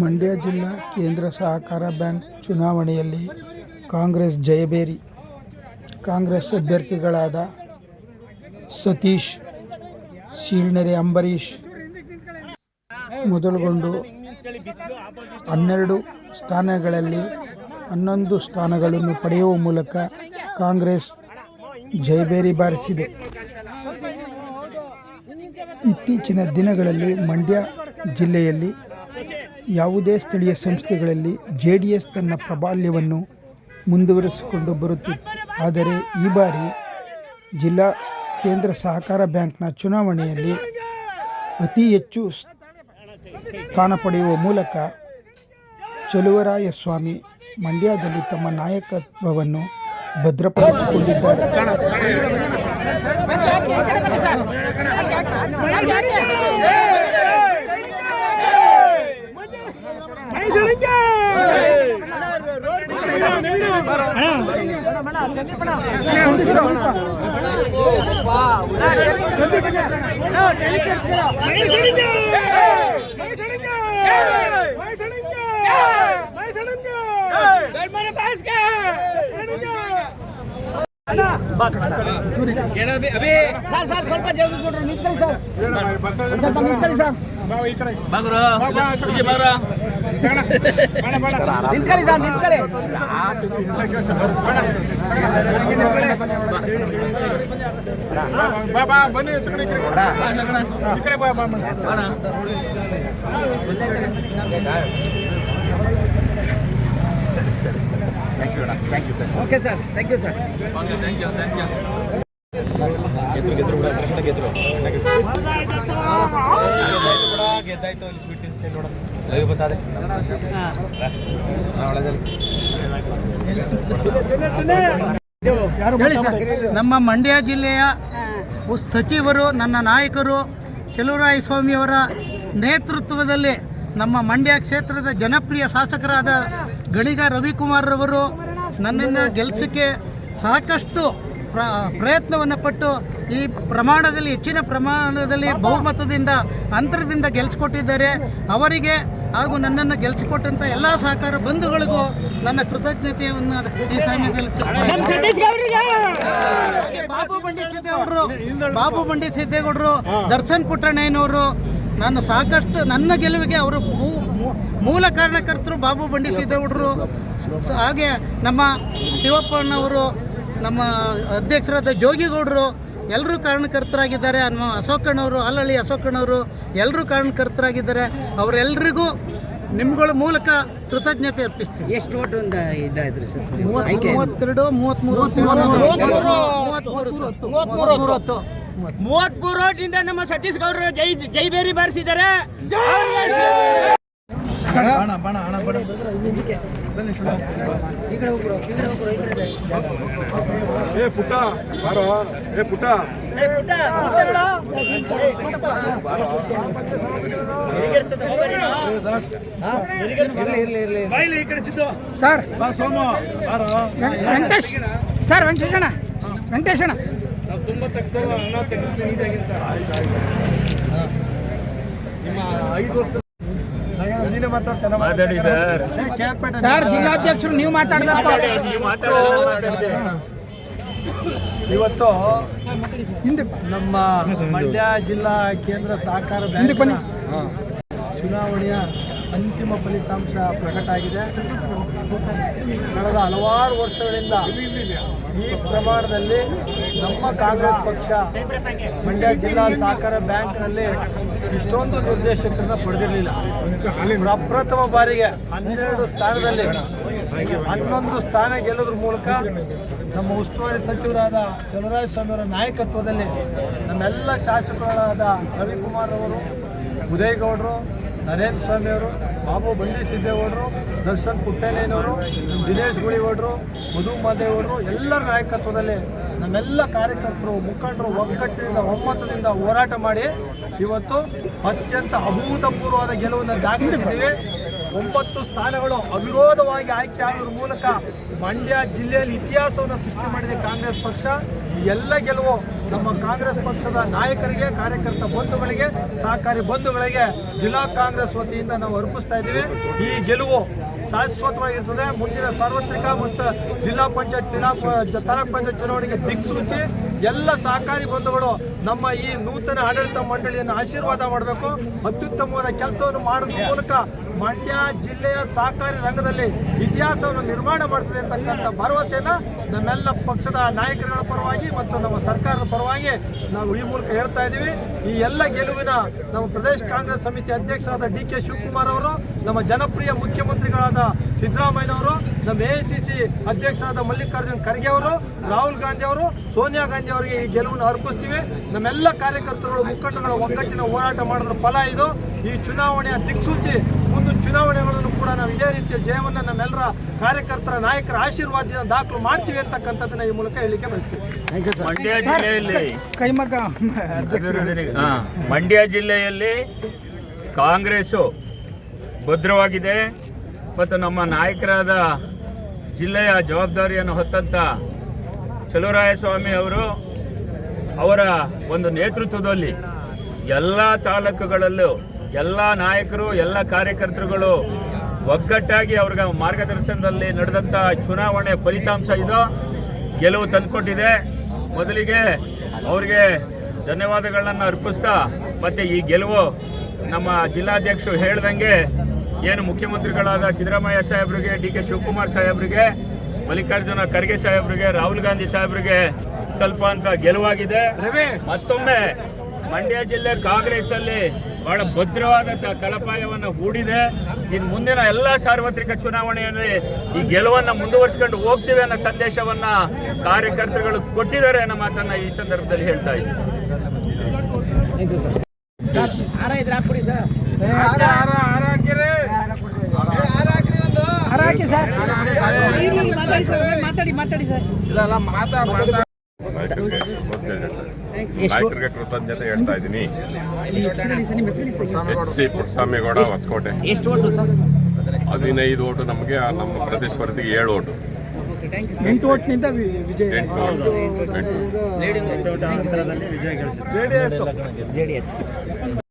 ಮಂಡ್ಯ ಜಿಲ್ಲಾ ಕೇಂದ್ರ ಸಹಕಾರ ಬ್ಯಾಂಕ್ ಚುನಾವಣೆಯಲ್ಲಿ ಕಾಂಗ್ರೆಸ್ ಜಯಬೇರಿ ಕಾಂಗ್ರೆಸ್ ಅಭ್ಯರ್ಥಿಗಳಾದ ಸತೀಶ್, ಶೀಳ್ನೆರೆ ಅಂಬರೀಷ್ ಮೊದಲುಗೊಂಡು ಹನ್ನೆರಡು ಸ್ಥಾನಗಳಲ್ಲಿ ಹನ್ನೊಂದು ಸ್ಥಾನಗಳನ್ನು ಪಡೆಯುವ ಮೂಲಕ ಕಾಂಗ್ರೆಸ್ ಜಯಬೇರಿ ಬಾರಿಸಿದೆ. ಇತ್ತೀಚಿನ ದಿನಗಳಲ್ಲಿ ಮಂಡ್ಯ ಜಿಲ್ಲೆಯಲ್ಲಿ ಯಾವುದೇ ಸ್ಥಳೀಯ ಸಂಸ್ಥೆಗಳಲ್ಲಿ ಜೆ ಡಿ ಎಸ್ ತನ್ನ ಪ್ರಾಬಲ್ಯವನ್ನು ಮುಂದುವರಿಸಿಕೊಂಡು ಬರುತ್ತಿತ್ತು ಆದರೆ ಈ ಬಾರಿ ಜಿಲ್ಲಾ ಕೇಂದ್ರ ಸಹಕಾರ ಬ್ಯಾಂಕ್ನ ಚುನಾವಣೆಯಲ್ಲಿ ಅತಿ ಹೆಚ್ಚು ಸ್ಥಾನ ಪಡೆಯುವ ಮೂಲಕ ಚಲುವರಾಯಸ್ವಾಮಿ ಮಂಡ್ಯದಲ್ಲಿ ತಮ್ಮ ನಾಯಕತ್ವವನ್ನು ಭದ್ರಪಡಿಸಿಕೊಂಡಿದ್ದಾರೆ சந்திப்பா ಸರ್ ಸರ್ ಸ್ವಲ್ಪ ಜಲ್ದಿ ಕೊಡ್ರಿ ನಿಂತ್ಕೊಳ್ಳಿ ಸರ್. ಸ್ವಲ್ಪ ನಿಂತ್ಕೊಳ್ಳಿ ಸರ್ ನಿಂತ್ಕೊಳ್ಳಿ ಸರ್ ನಿಂತ್ಕೊಳ್ಳಿ ಬನ್ನಿ ಈ ಕಡೆ okay sir. Thank you sir ನಮ್ಮ ಮಂಡ್ಯ ಜಿಲ್ಲೆಯ ಸಚಿವರು ನನ್ನ ನಾಯಕರು ಚೆಲುವರಾಯ ಸ್ವಾಮಿಯವರ ನೇತೃತ್ವದಲ್ಲಿ ನಮ್ಮ ಮಂಡ್ಯ ಕ್ಷೇತ್ರದ ಜನಪ್ರಿಯ ಶಾಸಕರಾದ ಗಣಿಗ ರವಿಕುಮಾರ್ರವರು ನನ್ನನ್ನು ಗೆಲ್ಲಿಸಕ್ಕೆ ಸಾಕಷ್ಟು ಪ್ರ ಪ್ರಯತ್ನವನ್ನು ಪಟ್ಟು ಈ ಪ್ರಮಾಣದಲ್ಲಿ ಹೆಚ್ಚಿನ ಪ್ರಮಾಣದಲ್ಲಿ ಬಹುಮತದಿಂದ ಅಂತರದಿಂದ ಗೆಲ್ಸಿಕೊಟ್ಟಿದ್ದಾರೆ. ಅವರಿಗೆ ಹಾಗೂ ನನ್ನನ್ನು ಗೆಲ್ಸಿಕೊಟ್ಟಂಥ ಎಲ್ಲ ಸಹಕಾರ ಬಂಧುಗಳಿಗೂ ನನ್ನ ಕೃತಜ್ಞತೆಯನ್ನು ಈ ಸಮಯದಲ್ಲಿ ಬಾಬು ಬಂಡಿ ಸಿದ್ದೇಗೌಡರು ಬಾಬು ಬಂಡಿ ಸಿದ್ದೇಗೌಡರು ದರ್ಶನ್ ಪುಟ್ಟಣ್ಣಯ್ಯನವರು ನಾನು ಸಾಕಷ್ಟು ನನ್ನ ಗೆಲುವಿಗೆ ಅವರು ಮೂಲ ಕಾರಣಕರ್ತರು ಬಾಬು ಬಂಡಿ ಸಿದ್ದೇಗೌಡರು ಸ- ಹಾಗೆ ನಮ್ಮ ಶಿವಪ್ಪಣ್ಣವರು ನಮ್ಮ ಅಧ್ಯಕ್ಷರಾದ ಜೋಗಿಗೌಡರು ಎಲ್ಲರೂ ಕಾರಣಕರ್ತರಾಗಿದ್ದಾರೆ. ನಮ್ಮ ಅಶೋಕಣ್ಣವರು ಅಲ್ಲಳ್ಳಿ ಅಶೋಕಣ್ಣವರು ಎಲ್ಲರೂ ಕಾರಣಕರ್ತರಾಗಿದ್ದಾರೆ. ಅವರೆಲ್ಲರಿಗೂ ನಿಮ್ಗಳ ಮೂಲಕ ಕೃತಜ್ಞತೆ ಅರ್ಪಿಸ್ತೀನಿ. ಎಷ್ಟು ಓಟು ಒಂದು ಇದಾಯ್ತು ಸರ್? ಆಯ್ಕೆ ಮೂವತ್ತೆರಡು ಮೂವತ್ತ್ಮೂರು ಮೂವತ್ತ್ಮೂರು. ಮೂವತ್ಮೂರು ರೋಡ್ನಿಂದ ನಮ್ಮ ಸತೀಶ್ ಗೌಡರು ಜೈ ಜೈಬೇರಿ ಬಾರಿಸಿದ್ದಾರೆ. ಸರ್ ಪುಟ್ಟ ಬಾರೋ. ಏ ಪುಟ್ಟ. ಸರ್. ಬಾ ಅಣ್ಣ ಬಾರೋ. ವೆಂಕಟೇಶ್. ಸರ್ ವೆಂಕಟೇಶಣ್ಣ ವೆಂಕಟೇಶಣ್ಣ ನಾವು ತುಂಬ ತೆಗಿಸ್ತೇವೆ ಅನ್ನ ತೆಗೆಸ್ಲಿ ನೀಟಾಗಿಂತ. ನಿಮ್ಮ ಐದು ವರ್ಷ ನೀನೇ ಮಾತಾಡ್ ಚೆನ್ನಾಗಿ ಮಾತಾಡಿ ಸರ್. ಸರ್ ಜಿಲ್ಲಾಧ್ಯಕ್ಷರು ನೀವು ಮಾತಾಡಬೇಕು. ಇವತ್ತು ಹಿಂದೆ ನಮ್ಮ ಮಂಡ್ಯ ಜಿಲ್ಲಾ ಕೇಂದ್ರ ಸಹಕಾರ ಚುನಾವಣೆಯ ಅಂತಿಮ ಫಲಿತಾಂಶ ಪ್ರಕಟ ಆಗಿದೆ. ಕಳೆದ ಹಲವಾರು ವರ್ಷಗಳಿಂದ ಈ ಪ್ರಮಾಣದಲ್ಲಿ ನಮ್ಮ ಕಾಂಗ್ರೆಸ್ ಪಕ್ಷ ಮಂಡ್ಯ ಜಿಲ್ಲಾ ಸಹಕಾರ ಬ್ಯಾಂಕ್ನಲ್ಲಿ ಇಷ್ಟೊಂದು ನಿರ್ದೇಶಕರನ್ನ ಪಡೆದಿರಲಿಲ್ಲ. ಪ್ರಪ್ರಥಮ ಬಾರಿಗೆ ಹನ್ನೆರಡು ಸ್ಥಾನದಲ್ಲಿ ಹನ್ನೊಂದು ಸ್ಥಾನ ಗೆಲ್ಲೋದ್ರ ಮೂಲಕ ನಮ್ಮ ಉಸ್ತುವಾರಿ ಸಚಿವರಾದ ಚಲರಾಯ ಸ್ವಾಮಿಯವರ ನಾಯಕತ್ವದಲ್ಲಿ ನಮ್ಮೆಲ್ಲ ಶಾಸಕರಾದ ರವಿಕುಮಾರ್ ಅವರು, ಉದಯಗೌಡರು, ನರೇಂದ್ರ ಸ್ವಾಮಿ ಅವರು ಬಾಬು ಬಂಡಿ ಸಿದ್ದೇಗೌಡರು ದರ್ಶನ್ ಪುಟ್ಟಣ್ಣಯ್ಯನವರು ದಿನೇಶ್ ಗುಳಿಗೌಡರು ಮಧು ಮಾದೇಗೌಡರು ಎಲ್ಲರ ನಾಯಕತ್ವದಲ್ಲಿ ನಮ್ಮೆಲ್ಲ ಕಾರ್ಯಕರ್ತರು, ಮುಖಂಡರು ಒಗ್ಗಟ್ಟಿನಿಂದ, ಒಮ್ಮತದಿಂದ ಹೋರಾಟ ಮಾಡಿ ಇವತ್ತು ಅತ್ಯಂತ ಅಭೂತಪೂರ್ವವಾದ ಗೆಲುವನ್ನು ದಾಖಲಿಸಿದ್ದೀವಿ. ಒಂಬತ್ತು ಸ್ಥಾನಗಳು ಅವಿರೋಧವಾಗಿ ಆಯ್ಕೆ ಆಗೋದ್ರ ಮೂಲಕ ಮಂಡ್ಯ ಜಿಲ್ಲೆಯಲ್ಲಿ ಇತಿಹಾಸವನ್ನು ಸೃಷ್ಟಿ ಮಾಡಿದೆ ಕಾಂಗ್ರೆಸ್ ಪಕ್ಷ. ಎಲ್ಲ ಗೆಲುವು ನಮ್ಮ ಕಾಂಗ್ರೆಸ್ ಪಕ್ಷದ ನಾಯಕರಿಗೆ, ಕಾರ್ಯಕರ್ತ ಬಂಧುಗಳಿಗೆ, ಸಹಕಾರಿ ಬಂಧುಗಳಿಗೆ ಜಿಲ್ಲಾ ಕಾಂಗ್ರೆಸ್ ವತಿಯಿಂದ ನಾವು ಅರ್ಪಿಸ್ತಾ ಇದ್ದೀವಿ. ಈ ಗೆಲುವು ಶಾಶ್ವತವಾಗಿರ್ತದೆ. ಮುಂದಿನ ಸಾರ್ವತ್ರಿಕ ಮತ್ತು ಜಿಲ್ಲಾ ಪಂಚಾಯತ್ ತಾಲೂಕ್ ಪಂಚಾಯತ್ ಚುನಾವಣೆಗೆ ದಿಕ್ಸೂಚಿ. ಎಲ್ಲ ಸಹಕಾರಿ ಬಂಧುಗಳು ನಮ್ಮ ಈ ನೂತನ ಆಡಳಿತ ಮಂಡಳಿಯನ್ನು ಆಶೀರ್ವಾದ ಮಾಡಬೇಕು. ಅತ್ಯುತ್ತಮವಾದ ಕೆಲಸವನ್ನು ಮಾಡೋದ್ರ ಮೂಲಕ ಮಂಡ್ಯ ಜಿಲ್ಲೆಯ ಸಹಕಾರಿ ರಂಗದಲ್ಲಿ ಇತಿಹಾಸವನ್ನು ನಿರ್ಮಾಣ ಮಾಡ್ತದೆ ಅಂತಕ್ಕಂಥ ಭರವಸೆಯನ್ನು ನಮ್ಮೆಲ್ಲ ಪಕ್ಷದ ನಾಯಕರುಗಳ ಪರವಾಗಿ ಮತ್ತು ನಮ್ಮ ಸರ್ಕಾರದ ಪರವಾಗಿ ನಾವು ಈ ಮೂಲಕ ಹೇಳ್ತಾ ಇದ್ದೀವಿ. ಈ ಎಲ್ಲ ಗೆಲುವಿನ ನಮ್ಮ ಪ್ರದೇಶ ಕಾಂಗ್ರೆಸ್ ಸಮಿತಿ ಅಧ್ಯಕ್ಷರಾದ ಡಿ ಕೆ ಶಿವಕುಮಾರ್ ಅವರು, ನಮ್ಮ ಜನಪ್ರಿಯ ಮುಖ್ಯಮಂತ್ರಿಗಳಾದ ಸಿದ್ದರಾಮಯ್ಯನವರು ನಮ್ಮ ಎ ಅಧ್ಯಕ್ಷರಾದ ಮಲ್ಲಿಕಾರ್ಜುನ್ ಖರ್ಗೆ ಅವರು, ರಾಹುಲ್ ಗಾಂಧಿ ಅವರು, ಸೋನಿಯಾ ಗಾಂಧಿ ಅವರಿಗೆ ಈ ಗೆಲುವನ್ನು ಅರ್ಪಿಸ್ತೀವಿ. ನಮ್ಮೆಲ್ಲ ಕಾರ್ಯಕರ್ತರುಗಳು ಮುಖಂಡಗಳ ಒಗ್ಗಟ್ಟಿನ ಹೋರಾಟ ಮಾಡಿದ್ರ ಫಲ ಇದು. ಈ ಚುನಾವಣೆಯ ದಿಕ್ಸೂಚಿ ಮುಂದಿನ ಚುನಾವಣೆಗಳನ್ನು ಕೂಡ ನಾವು ಇದೇ ರೀತಿಯ ಜಯವನ್ನು ನಮ್ಮೆಲ್ಲರ ಕಾರ್ಯಕರ್ತರ ನಾಯಕರ ಆಶೀರ್ವಾದದಿಂದ ದಾಖಲು ಮಾಡ್ತೀವಿ ಅಂತಕ್ಕಂಥದ್ದನ್ನ ಈ ಮೂಲಕ ಹೇಳಿಕೆ ಬಯಸ್ತೀವಿ ಮಂಡ್ಯ ಜಿಲ್ಲೆಯಲ್ಲಿ ಕೈಮಗ್ಗ ಹಾ, ಮಂಡ್ಯ ಜಿಲ್ಲೆಯಲ್ಲಿ ಕಾಂಗ್ರೆಸ್ಸು ಭದ್ರವಾಗಿದೆ ಮತ್ತು ನಮ್ಮ ನಾಯಕರಾದ ಜಿಲ್ಲೆಯ ಜವಾಬ್ದಾರಿಯನ್ನು ಹೊತ್ತಂತ ಚಲುರಾಯಸ್ವಾಮಿ ಅವರು ಅವರ ಒಂದು ನೇತೃತ್ವದಲ್ಲಿ ಎಲ್ಲ ತಾಲೂಕುಗಳಲ್ಲೂ ಎಲ್ಲ ನಾಯಕರು ಎಲ್ಲ ಕಾರ್ಯಕರ್ತರುಗಳು ಒಗ್ಗಟ್ಟಾಗಿ ಅವ್ರಿಗೆ ಮಾರ್ಗದರ್ಶನದಲ್ಲಿ ನಡೆದಂಥ ಚುನಾವಣೆ ಫಲಿತಾಂಶ ಇದು. ಗೆಲುವು ತಂದುಕೊಟ್ಟಿದೆ. ಮೊದಲಿಗೆ ಅವ್ರಿಗೆ ಧನ್ಯವಾದಗಳನ್ನು ಅರ್ಪಿಸ್ತಾ ಮತ್ತು ಈ ಗೆಲುವು ನಮ್ಮ ಜಿಲ್ಲಾಧ್ಯಕ್ಷರು ಹೇಳ್ದಂಗೆ ಏನು ಮುಖ್ಯಮಂತ್ರಿಗಳಾದ ಸಿದ್ದರಾಮಯ್ಯ ಸಾಹೇಬ್ರಿಗೆ ಡಿ ಕೆ ಶಿವಕುಮಾರ್ ಸಾಹೇಬ್ರಿಗೆ ಮಲ್ಲಿಕಾರ್ಜುನ ಖರ್ಗೆ ಸಾಹೇಬ್ರಿಗೆ ರಾಹುಲ್ ಗಾಂಧಿ ಸಾಹೇಬರಿಗೆ ಅಂತ ಗೆಲುವಾಗಿದೆ. ಮತ್ತೊಮ್ಮೆ ಮಂಡ್ಯ ಜಿಲ್ಲೆ ಕಾಂಗ್ರೆಸ್ ಅಲ್ಲಿ ಬಹಳ ಭದ್ರವಾದ ತಳಪಾಯವನ್ನ ಹೂಡಿದೆ. ಇನ್ನು ಮುಂದಿನ ಎಲ್ಲ ಸಾರ್ವತ್ರಿಕ ಚುನಾವಣೆಯಲ್ಲಿ ಈ ಗೆಲುವನ್ನು ಮುಂದುವರಿಸಿಕೊಂಡು ಹೋಗ್ತೀವಿ ಅನ್ನೋ ಸಂದೇಶವನ್ನ ಕಾರ್ಯಕರ್ತರುಗಳು ಕೊಟ್ಟಿದ್ದಾರೆ ಅನ್ನೋ ಮಾತನ್ನ ಈ ಸಂದರ್ಭದಲ್ಲಿ ಹೇಳ್ತಾ ಇದ್ದೀನಿ. ಮಾತಾಡಿ ಮಾತಾಡಿ ಸರ್. ನಾಯಕರಿಗೆ ಕೃತಜ್ಞತೆ ಹೇಳ್ತಾ ಇದ್ದೀನಿ. ಎಚ್ ಸಿ ಪುಟ್ಟಸ್ವಾಮಿಗೌಡ ಹೊಸಕೋಟೆ. ಎಷ್ಟು ಓಟು ಸರ್ ಹದಿನೈದು ಓಟು ನಮಗೆ ನಮ್ಮ ಪ್ರದೇಶ ಸ್ಪರ್ಧೆಗೆ ಏಳು ಓಟು. ಎಂಟು ಓಟ್ನಿಂದ ವಿ- ವಿಜಯ. ಎಂಟು